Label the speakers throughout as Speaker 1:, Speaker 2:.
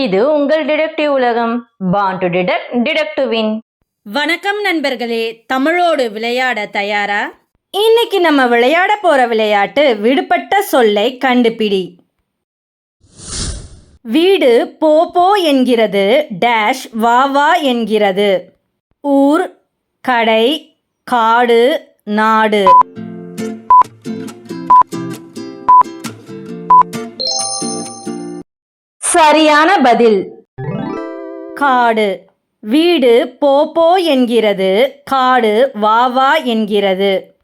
Speaker 1: இது உங்கள் டிடெக்டிவ் உலகம். Born to detect detect to win
Speaker 2: வணக்கம் நண்பர்களே தமிழோடு விளையாட தயாரா? இன்னைக்கு நம்ம விளையாட போற விளையாட்டு விடுபட்ட சொல்லை கண்டுபிடி. வீடு போ போ என்கிறது டேஷ் வா வா என்கிறது. ஊர் கடை காடு நாடு.
Speaker 1: சரியான பதில்.
Speaker 2: காடு. வீடு போ போ என்கிறது. காடு வா வா என்கிறது.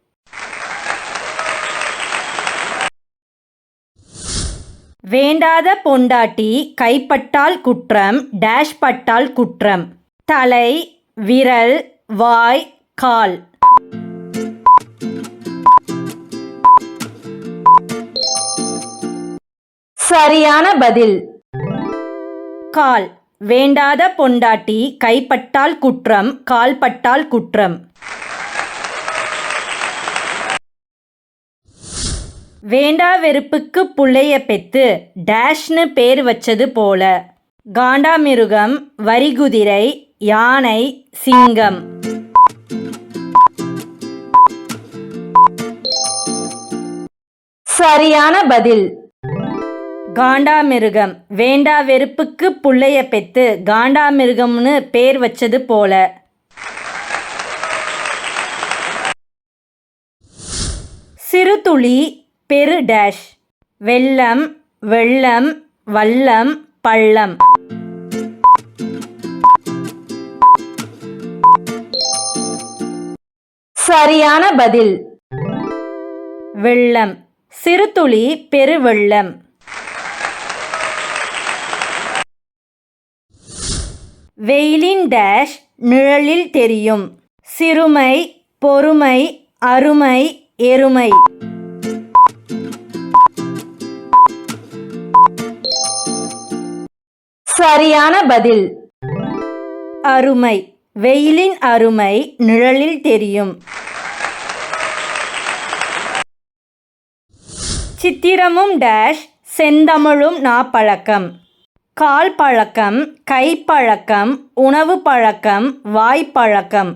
Speaker 2: வேண்டாத பொண்டாட்டி கைப்பட்டால் குற்றம் டேஷ் பட்டால் குற்றம். தலை விரல் வாய் கால்.
Speaker 1: சரியான பதில்.
Speaker 2: கால். வேண்டாத பொண்டாட்டி கைப்பட்டால் குற்றம் கால்பட்டால் குற்றம். வேண்டா வெறுப்புக்கு புள்ளைய பெத்து டேஷ்னு பேர் வச்சது போல. காண்டாமிருகம் வரிகுதிரை யானை சிங்கம்.
Speaker 1: சரியான பதில்.
Speaker 2: காண்டாமிருகம். வேண்டா வெறுப்புக்கு புள்ளைய பெத்து காண்டாமிருகம்னு பேர் வச்சது போல. சிறுதுளி பெரு டேஷ். வெள்ளம் வெள்ளம் வல்லம் பள்ளம்.
Speaker 1: சரியான பதில்.
Speaker 2: வெள்ளம். சிறுதுளி பெருவெள்ளம் வெயிலின் டேஷ் நிழலில் தெரியும். சிறுமை பொறுமை அருமை எருமை.
Speaker 1: சரியான பதில்.
Speaker 2: அருமை வெயிலின் அருமை நிழலில் தெரியும். சித்திரமும் டேஷ் செந்தமிழும் நாப்பழக்கம். கால் பழக்கம் கைப்பழக்கம் உணவு பழக்கம் வாய்ப்பழக்கம்.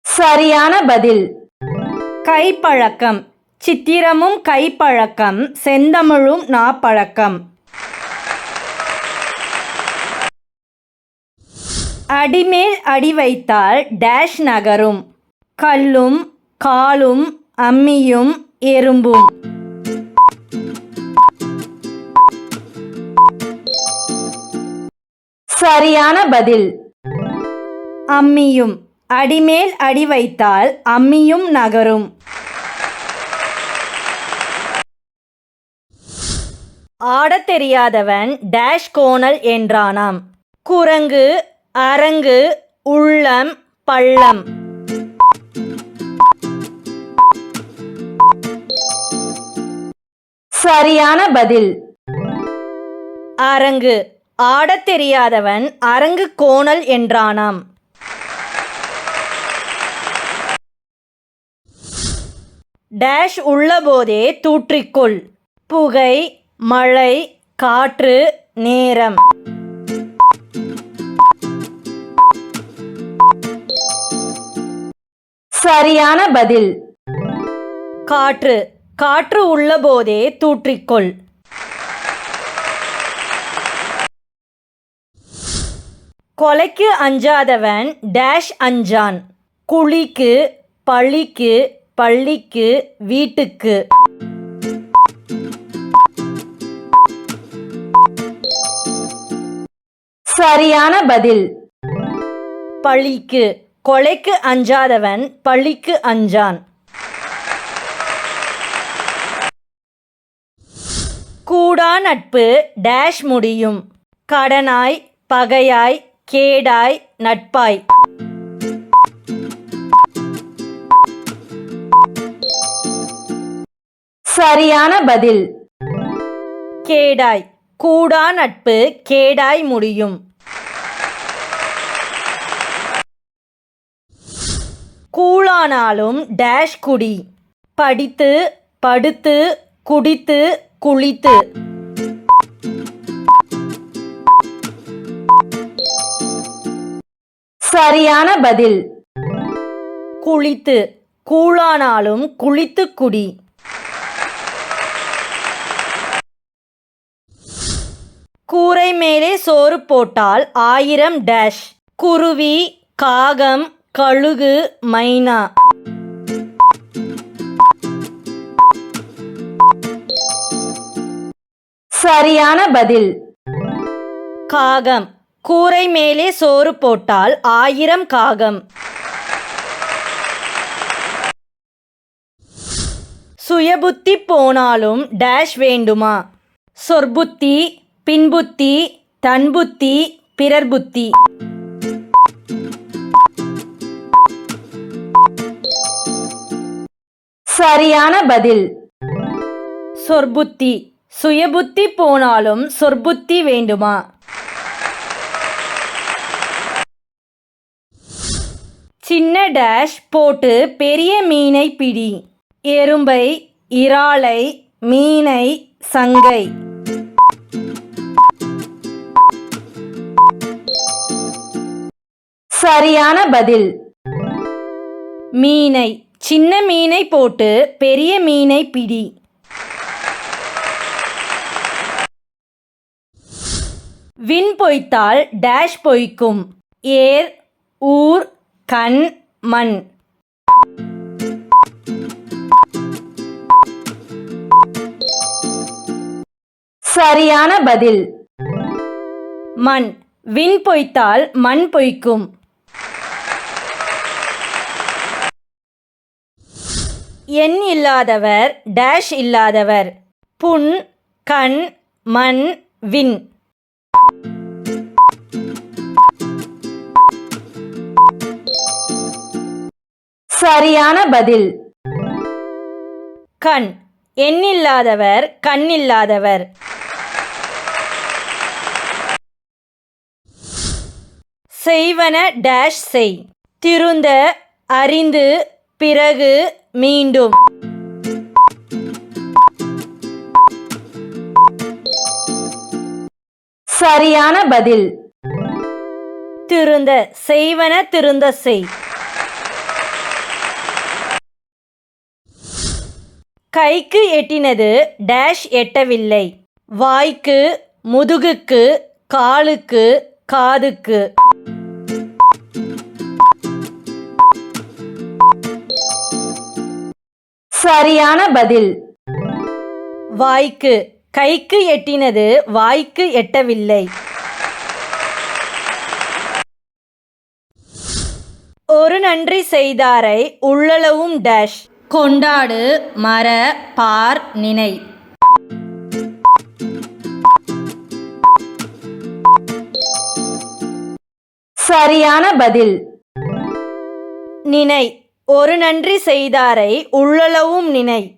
Speaker 1: சரியான பதில்.
Speaker 2: கைப்பழக்கம் சித்திரமும் கைப்பழக்கம் செந்தமிழும் நாப்பழக்கம். அடிமேல் அடி வைத்தால் டேஷ் நகரும். கல்லும் காலும் அம்மியும் எறும்பும்
Speaker 1: சரியான பதில்.
Speaker 2: அம்மியும். அடிமேல் அடி வைத்தால் அம்மியும் நகரும். ஆடத் தெரியாதவன் டேஷ் கோணல் என்றானாம். குரங்கு அரங்கு உள்ளம் பள்ளம்.
Speaker 1: சரியான பதில்.
Speaker 2: அரங்கு. ஆடத் தெரியாதவன் அரங்கு கோணல் என்றானாம். டேஷ் உள்ளபோதே தூற்றிக்கொள். புகை மழை காற்று நேரம்.
Speaker 1: சரியான பதில்.
Speaker 2: காற்று. காற்று உள்ளபோதே தூற்றிக்கொள். கொலைக்கு அஞ்சாதவன் டேஷ் அஞ்சான். குழிக்கு பழிக்கு பள்ளிக்கு வீட்டுக்கு.
Speaker 1: சரியான பதில்.
Speaker 2: பழிக்கு கொலைக்கு அஞ்சாதவன் பழிக்கு அஞ்சான். கூடா நட்பு டேஷ் முடியும். கடனாய் பகையாய் கேடாய் நட்பாய்.
Speaker 1: சரியான பதில்.
Speaker 2: கேடாய் கூடா நட்பு கேடாய் முடியும். கூழானாலும் டேஷ் குடி. படித்து படுத்து குடித்து குளித்து.
Speaker 1: சரியான பதில்.
Speaker 2: குளித்து. கூழானாலும் குளித்து குடி. கூரை மேலே சோறு போட்டால் ஆயிரம் டேஷ். குருவி காகம் கழுகு மைனா.
Speaker 1: சரியான பதில்.
Speaker 2: காகம். கூரை மேலே சோறு போட்டால் ஆயிரம் காகம். சுயபுத்தி போனாலும் டேஷ் வேண்டுமா? சொற்புத்தி பின்புத்தி தன்புத்தி பிறர் புத்தி
Speaker 1: சரியான பதில்.
Speaker 2: சொற்புத்தி. சுயபுத்தி போனாலும் சொற்புத்தி வேண்டுமா? சின்ன டேஷ் போட்டு பெரிய மீனை பிடி. எறும்பை இறாலை மீனை சங்கை.
Speaker 1: சரியான பதில்.
Speaker 2: மீனை சின்ன மீனை போட்டு பெரிய மீனை பிடி. விண் பொய்த்தால் டேஷ் பொய்க்கும். ஏர் ஊர் கண் மண்.
Speaker 1: சரியான பதில்.
Speaker 2: மண். விண் பொய்த்தால் மண் பொய்க்கும். எண் இல்லாதவர் டேஷ் இல்லாதவர். புண் கண் மண் விண்.
Speaker 1: சரியான பதில்.
Speaker 2: கண். எண்ணில்லாதவர் கண்ணில்லாதவர். செய்வன டேஷ் செய். திருந்த அறிந்து பிறகு மீண்டும்.
Speaker 1: சரியான பதில்.
Speaker 2: திருந்த செய்வன திருந்த செய். கைக்கு எட்டினது டேஷ் எட்டவில்லை. வாய்க்கு முதுகுக்கு காலுக்கு காதுக்கு.
Speaker 1: சரியான பதில்.
Speaker 2: வாய்க்கு கைக்கு எட்டினது வாய்க்கு எட்டவில்லை. ஒரு நன்றி செய்தாரை உள்ளளவும் டேஷ் கொண்டாடு மர பார் நினை.
Speaker 1: சரியான பதில்.
Speaker 2: நினை. ஒரு நன்றி செய்தாரை உள்ளளவும் நினை.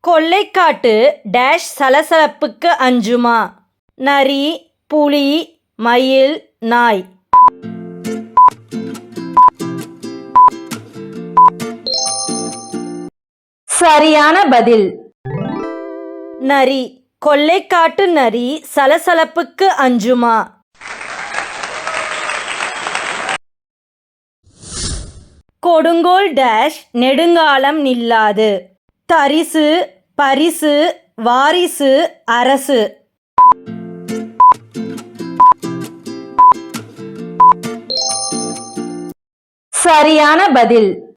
Speaker 2: கொள்ளைக்காட்டு டேஷ் சலசலப்புக்கு அஞ்சுமா? நரி புலி மயில் நாய்.
Speaker 1: சரியான பதில்.
Speaker 2: நரி. கொள்ளைக்காட்டு நரி சலசலப்புக்கு அஞ்சுமா? கொடுங்கோல் டேஷ் நெடுங்காலம் நில்லாது. தரிசு பரிசு வாரிசு அரசு.
Speaker 1: சரியான பதில்.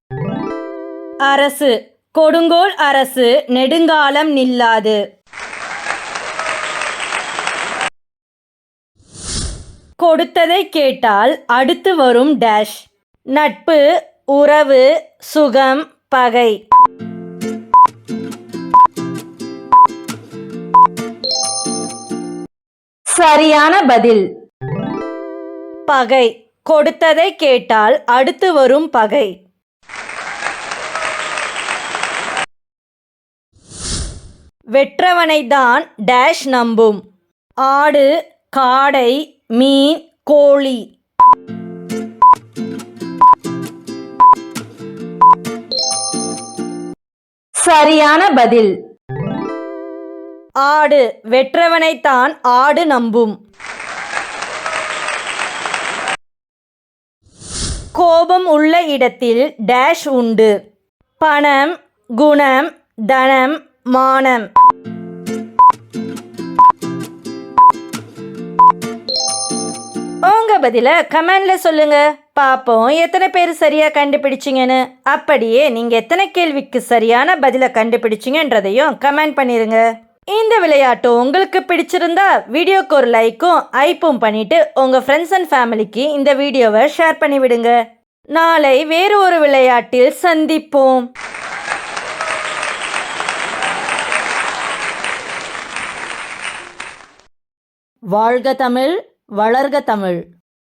Speaker 2: அரசு. கொடுங்கோல் அரசு நெடுங்காலம் நில்லாது. கொடுத்ததை கேட்டால் அடுத்து வரும் டேஷ். நட்பு உறவு சுகம் பகை.
Speaker 1: சரியான பதில்.
Speaker 2: பகை. கொடுத்ததை கேட்டால் அடுத்து வரும் பகை. வெற்றவனைதான் டேஷ் நம்பும். ஆடு காடை மீன் கோழி.
Speaker 1: சரியான பதில்.
Speaker 2: ஆடு வெற்றவனைத்தான் ஆடு நம்பும். கோபம் உள்ள இடத்தில் டேஷ் உண்டு. பணம் குணம் தனம் மானம். உங்க பதில கமெண்ட்ல சொல்லுங்க. பாப்போம் எத்தனை பேர் சரியா கண்டுபிடிச்சிங்கன்னு. அப்படியே நீங்க எத்தனை கேள்விக்கு சரியான பதில கண்டுபிடிச்சிங்கன்றதையும் கமெண்ட் பண்ணிருங்க. இந்த விளையாட்டு உங்களுக்கு பிடிச்சிருந்தா வீடியோக்கு ஒரு லைக்கும் ஐப்பும் பண்ணிட்டு உங்க ஃப்ரெண்ட்ஸ் அண்ட் ஃபேமிலிக்கு இந்த வீடியோவை ஷேர் பண்ணி விடுங்க நாளை வேறு ஒரு விளையாட்டில் சந்திப்போம். வாழ்க தமிழ் வளர்க தமிழ்.